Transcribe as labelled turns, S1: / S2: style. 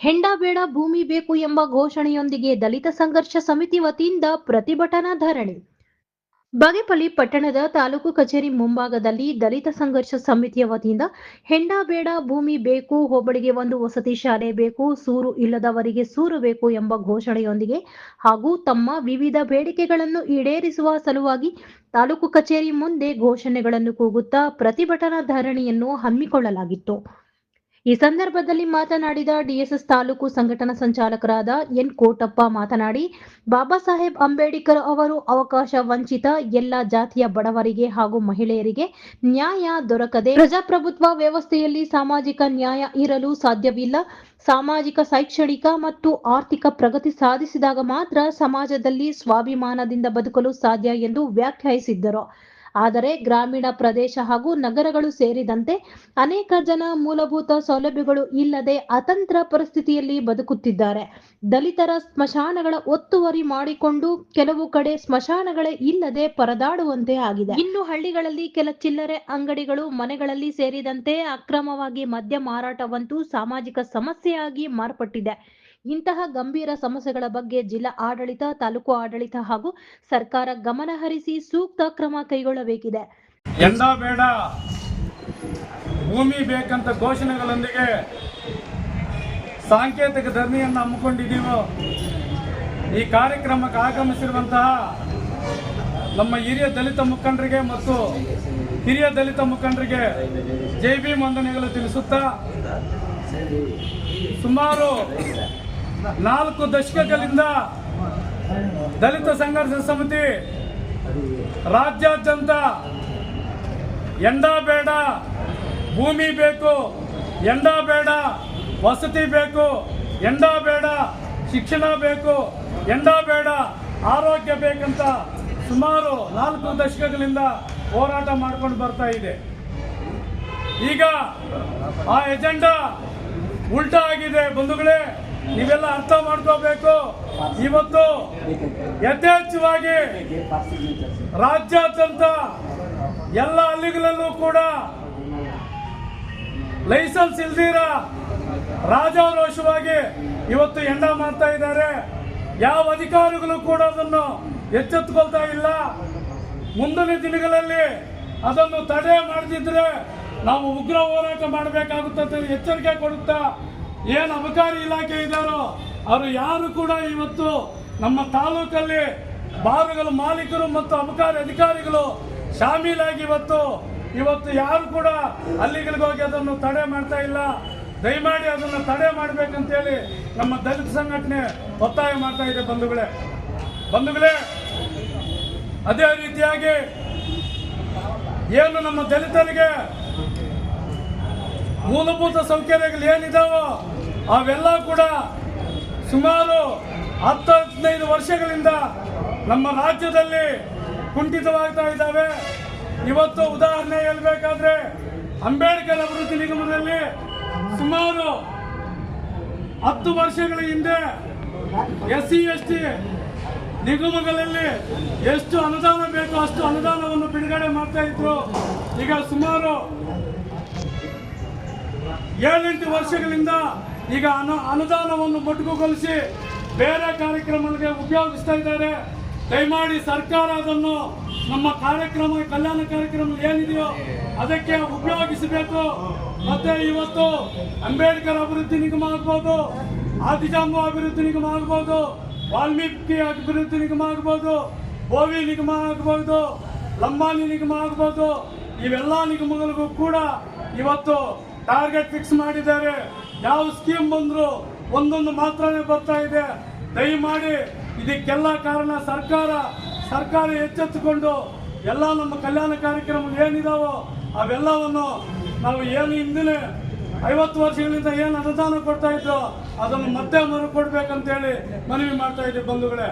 S1: ಹೆಂಡ ಬೇಡ ಭೂಮಿ ಬೇಕು ಎಂಬ ಘೋಷಣೆಯೊಂದಿಗೆ ದಲಿತ ಸಂಘರ್ಷ ಸಮಿತಿ ವತಿಯಿಂದ ಪ್ರತಿಭಟನಾ ಧರಣಿ. ಬಾಗೇಪಲ್ಲಿ ಪಟ್ಟಣದ ತಾಲೂಕು ಕಚೇರಿ ಮುಂಭಾಗದಲ್ಲಿ ದಲಿತ ಸಂಘರ್ಷ ಸಮಿತಿಯ ವತಿಯಿಂದ ಹೆಂಡ ಬೇಡ ಭೂಮಿ ಬೇಕು, ಹೋಬಳಿಗೆ ಒಂದು ವಸತಿ ಶಾಲೆ ಬೇಕು, ಸೂರು ಇಲ್ಲದವರಿಗೆ ಸೂರು ಬೇಕು ಎಂಬ ಘೋಷಣೆಯೊಂದಿಗೆ ಹಾಗೂ ತಮ್ಮ ವಿವಿಧ ಬೇಡಿಕೆಗಳನ್ನು ಈಡೇರಿಸುವ ಸಲುವಾಗಿ ತಾಲೂಕು ಕಚೇರಿ ಮುಂದೆ ಘೋಷಣೆಗಳನ್ನು ಕೂಗುತ್ತಾ ಪ್ರತಿಭಟನಾ ಧರಣಿಯನ್ನು ಹಮ್ಮಿಕೊಳ್ಳಲಾಗಿತ್ತು. ಈ ಸಂದರ್ಭದಲ್ಲಿ ಮಾತನಾಡಿದ ಡಿಎಸ್ಎಸ್ ತಾಲೂಕು ಸಂಘಟನಾ ಸಂಚಾಲಕರಾದ ಎನ್ ಕೋಟಪ್ಪ ಮಾತನಾಡಿ, ಬಾಬಾ ಸಾಹೇಬ್ ಅಂಬೇಡ್ಕರ್ ಅವರು ಅವಕಾಶ ವಂಚಿತ, ಎಲ್ಲ ಜಾತಿಯ ಬಡವರಿಗೆ ಹಾಗೂ ಮಹಿಳೆಯರಿಗೆ ನ್ಯಾಯ ದೊರಕದೆ ಪ್ರಜಾಪ್ರಭುತ್ವ ವ್ಯವಸ್ಥೆಯಲ್ಲಿ ಸಾಮಾಜಿಕ ನ್ಯಾಯ ಇರಲು ಸಾಧ್ಯವಿಲ್ಲ. ಸಾಮಾಜಿಕ, ಶೈಕ್ಷಣಿಕ ಮತ್ತು ಆರ್ಥಿಕ ಪ್ರಗತಿ ಸಾಧಿಸಿದಾಗ ಮಾತ್ರ ಸಮಾಜದಲ್ಲಿ ಸ್ವಾಭಿಮಾನದಿಂದ ಬದುಕಲು ಸಾಧ್ಯ ಎಂದು ವ್ಯಾಖ್ಯಾನಿಸಿದ್ದರು. ಆದರೆ ಗ್ರಾಮೀಣ ಪ್ರದೇಶ ಹಾಗೂ ನಗರಗಳು ಸೇರಿದಂತೆ ಅನೇಕ ಜನ ಮೂಲಭೂತ ಸೌಲಭ್ಯಗಳು ಇಲ್ಲದೆ ಅತಂತ್ರ ಪರಿಸ್ಥಿತಿಯಲ್ಲಿ ಬದುಕುತ್ತಿದ್ದಾರೆ. ದಲಿತರ ಸ್ಮಶಾನಗಳ ಒತ್ತುವರಿ ಮಾಡಿಕೊಂಡು ಕೆಲವು ಕಡೆ ಸ್ಮಶಾನಗಳೇ ಇಲ್ಲದೆ ಪರದಾಡುವಂತೆ ಆಗಿದೆ. ಇನ್ನು ಹಳ್ಳಿಗಳಲ್ಲಿ ಕೆಲ ಚಿಲ್ಲರೆ ಅಂಗಡಿಗಳು, ಮನೆಗಳಲ್ಲಿ ಸೇರಿದಂತೆ ಅಕ್ರಮವಾಗಿ ಮದ್ಯ ಮಾರಾಟವಂತೂ ಸಾಮಾಜಿಕ ಸಮಸ್ಯೆಯಾಗಿ ಮಾರ್ಪಟ್ಟಿದೆ. ಇಂತಹ ಗಂಭೀರ ಸಮಸ್ಯೆಗಳ ಬಗ್ಗೆ ಜಿಲ್ಲಾ ಆಡಳಿತ, ತಾಲೂಕು ಆಡಳಿತ ಹಾಗೂ ಸರ್ಕಾರ ಗಮನ ಹರಿಸಿ ಸೂಕ್ತ ಕ್ರಮ ಕೈಗೊಳ್ಳಬೇಕಿದೆ.
S2: ಎಂದ ಬೇಡ. ಭೂಮಿ ಬೇಕಂತ ಘೋಷಣೆಗಳೊಂದಿಗೆ ಸಾಂಕೇತಿಕ ಧರಣಿಯನ್ನು ಹಮ್ಮಿಕೊಂಡಿದ್ದೀವೋ? ಈ ಕಾರ್ಯಕ್ರಮಕ್ಕೆ ಆಗಮಿಸಿರುವಂತಹ ನಮ್ಮ ಹಿರಿಯ ದಲಿತ ಮುಖಂಡರಿಗೆ ಮತ್ತು ಹಿರಿಯ ದಲಿತ ಮುಖಂಡರಿಗೆ ಜೈ ಬಿ ವಂದನೆಗಳು ತಿಳಿಸುತ್ತಾ, ಸುಮಾರು ನಾಲ್ಕು ದಶಕಗಳಿಂದ ದಲಿತ ಸಂಘರ್ಷ ಸಮಿತಿ ರಾಜ್ಯಾದ್ಯಂತ ಎಂಡ ಬೇಡ ಭೂಮಿ ಬೇಕು ಎಂಡ ಬೇಡ ವಸತಿ ಬೇಕು ಎಂಡ ಬೇಡ ಶಿಕ್ಷಣ ಬೇಕು ಎಂಡ ಬೇಡ ಆರೋಗ್ಯ ಬೇಕಂತ ಸುಮಾರು ನಾಲ್ಕು ದಶಕಗಳಿಂದ ಹೋರಾಟ ಮಾಡ್ಕೊಂಡು ಬರ್ತಾ ಇದೆ. ಈಗ ಆ ಎಜೆಂಡಾ ಉಲ್ಟಾ ಆಗಿದೆ ಬಂಧುಗಳೇ. ನೀವೆಲ್ಲ ಅರ್ಥ ಮಾಡ್ಕೋಬೇಕು. ಇವತ್ತು ಯಥೇಚ್ಛವಾಗಿ ರಾಜ್ಯಾದ್ಯಂತ ಎಲ್ಲ ಹಳ್ಳಿಗಳಲ್ಲೂ ಕೂಡ ಲೈಸೆನ್ಸ್ ಇಲ್ದಿರ ರಾಜಾರೋಷವಾಗಿ ಇವತ್ತು ಎಂಡ ಮಾಡ್ತಾ ಇದ್ದಾರೆ. ಯಾವ ಅಧಿಕಾರಿಗಳು ಕೂಡ ಅದನ್ನು ಎಚ್ಚೆತ್ತುಕೊಳ್ತಾ ಇಲ್ಲ. ಮುಂದಿನ ದಿನಗಳಲ್ಲಿ ಅದನ್ನು ತಡೆ ಮಾಡದಿದ್ರೆ ನಾವು ಉಗ್ರ ಹೋರಾಟ ಮಾಡಬೇಕಾಗುತ್ತೆ ಅಂತ ಎಚ್ಚರಿಕೆ ಕೊಡುತ್ತಾ ಏನು ಅಬಕಾರಿ ಇಲಾಖೆ ಇದ್ದಾರೋ, ಅವರು ಯಾರು ಕೂಡ ಇವತ್ತು ನಮ್ಮ ತಾಲೂಕಲ್ಲಿ ಬಾರುಗಳ ಮಾಲೀಕರು ಮತ್ತು ಅಬಕಾರಿ ಅಧಿಕಾರಿಗಳು ಶಾಮೀಲಾಗಿ ಇವತ್ತು ಇವತ್ತು ಯಾರು ಕೂಡ ಅಲ್ಲಿಗಳಿಗೆ ಹೋಗಿ ಅದನ್ನು ತಡೆ ಮಾಡ್ತಾ ಇಲ್ಲ. ದಯಮಾಡಿ ಅದನ್ನು ತಡೆ ಮಾಡ್ಬೇಕಂತೇಳಿ ನಮ್ಮ ದಲಿತ ಸಂಘಟನೆ ಒತ್ತಾಯ ಮಾಡ್ತಾ ಇದೆ ಬಂಧುಗಳೇ. ಬಂಧುಗಳೇ, ಅದೇ ರೀತಿಯಾಗಿ ಏನು ನಮ್ಮ ದಲಿತರಿಗೆ ಮೂಲಭೂತ ಸೌಕರ್ಯಗಳು ಏನಿದಾವೋ ಅವೆಲ್ಲ ಕೂಡ ಸುಮಾರು ಹತ್ತು, ಹದಿನೈದು ವರ್ಷಗಳಿಂದ ನಮ್ಮ ರಾಜ್ಯದಲ್ಲಿ ಕುಂಠಿತವಾಗ್ತಾ ಇದ್ದಾವೆ. ಇವತ್ತು ಉದಾಹರಣೆ ಹೇಳಬೇಕಾದ್ರೆ ಅಂಬೇಡ್ಕರ್ ಅಭಿವೃದ್ಧಿ ನಿಗಮದಲ್ಲಿ ಸುಮಾರು ಹತ್ತು ವರ್ಷಗಳ ಹಿಂದೆ ಎಸ್ ಸಿ ಎಸ್ ಟಿ ನಿಗಮಗಳಲ್ಲಿ ಎಷ್ಟು ಅನುದಾನ ಬೇಕೋ ಅಷ್ಟು ಅನುದಾನವನ್ನು ಬಿಡುಗಡೆ ಮಾಡ್ತಾ ಇದ್ರು. ಈಗ ಸುಮಾರು ಏಳೆಂಟು ವರ್ಷಗಳಿಂದ ಈಗ ಅನು ಅನುದಾನವನ್ನು ಮೊಟಕುಗೊಳಿಸಿ ಬೇರೆ ಕಾರ್ಯಕ್ರಮಗಳಿಗೆ ಉಪಯೋಗಿಸ್ತಾ ಇದ್ದಾರೆ. ದಯಮಾಡಿ ಸರ್ಕಾರ ಅದನ್ನು ನಮ್ಮ ಕಾರ್ಯಕ್ರಮ, ಕಲ್ಯಾಣ ಕಾರ್ಯಕ್ರಮ ಏನಿದೆಯೋ ಅದಕ್ಕೆ ಉಪಯೋಗಿಸಬೇಕು. ಮತ್ತೆ ಇವತ್ತು ಅಂಬೇಡ್ಕರ್ ಅಭಿವೃದ್ಧಿ ನಿಗಮ ಆಗ್ಬೋದು, ಆದಿಜಾಂಬು ಅಭಿವೃದ್ಧಿ ನಿಗಮ ಆಗ್ಬೋದು, ವಾಲ್ಮೀಕಿ ಅಭಿವೃದ್ಧಿ ನಿಗಮ ಆಗ್ಬೋದು, ಬೋವಿ ನಿಗಮ ಆಗ್ಬೋದು ಲಂಬಾನಿ ನಿಗಮ ಆಗ್ಬೋದು. ಇವೆಲ್ಲ ನಿಗಮಗಳಿಗೂ ಕೂಡ ಇವತ್ತು ಟಾರ್ಗೆಟ್ ಫಿಕ್ಸ್ ಮಾಡಿದ್ದಾರೆ. ಯಾವ ಸ್ಕೀಮ್ ಬಂದ್ರು ಒಂದೊಂದು ಮಾತ್ರನೇ ಬರ್ತಾ ಇದೆ. ದಯಮಾಡಿ ಇದಕ್ಕೆಲ್ಲ ಕಾರಣ ಸರ್ಕಾರ. ಸರ್ಕಾರ ಎಚ್ಚೆತ್ತುಕೊಂಡು ಎಲ್ಲ ನಮ್ಮ ಕಲ್ಯಾಣ ಕಾರ್ಯಕ್ರಮಗಳು ಏನಿದಾವೋ ಅವೆಲ್ಲವನ್ನು ನಾವು ಏನು ಹಿಂದಿನ ಐವತ್ತು ವರ್ಷಗಳಿಂದ ಏನು ಅನುದಾನ ಕೊಡ್ತಾ ಇದ್ರು ಅದನ್ನು ಮತ್ತೆ ಮರು ಕೊಡ್ಬೇಕಂತೇಳಿ ಮನವಿ ಮಾಡ್ತಾ ಇದ್ದೀವಿ ಬಂಧುಗಳೇ.